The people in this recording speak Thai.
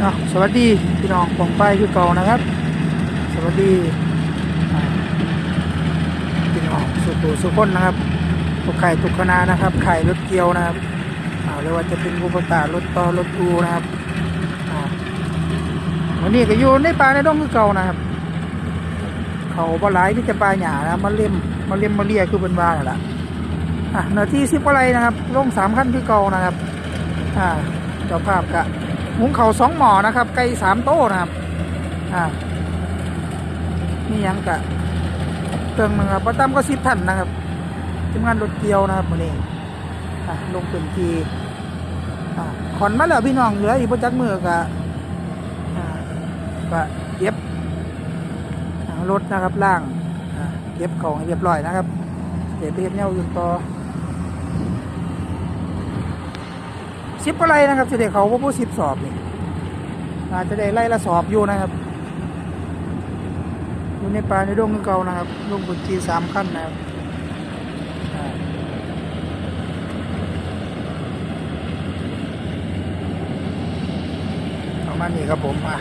เนาะสวัสดีพี่น้องปองไปคือเก่านะครับ สวัสดีพี่น้องสุขุสุขคนนะครับทุกไข่ทุกคณะนะครับ ไข่รถเกียวนะครับอ่าหรือว่าจะเป็นกุปตารถต่อรถอูนะครับวันนี้ก็อยู่ในป่าในดงคือเก่านะครับ เขาปลาไหลที่จะปลาหยานะมาเล่มมาเล่มมาเลียคือเป็นว่านแหละอะเนื้อที่สิบอะไรนะครับลงสามขั้นคือเก่านะครับ อ่าเจ้าภาพกะ หุงเข่าสองหม้อนะครับ ไก่สามโต๊ะนะครับ อ่านี่ยังกะเครื่องนึงครับประจำก็สิบท่านนะครับทีมงานรถเกียวนะครับวันนี้อะลงเป็นทีอ่าขอนมาแล้วพี่น้องเหลืออีกประจักมือกะอ่ากะเย็บรถนะครับล่างอ่าเย็บของเรียบร้อยนะครับเดี๋ยวไปเฮ็ดแนวอื่ต่อ สิบก็ไรนะครับจะได้เขาว่าผู้สิบสอบนี่อาจจะได้ไล่ละสอบอยู่นะครับอยู่ในป่าในดงเก่านะครับลงบนทีสามขั้นนะครับประมาณนี้ครับผมอะ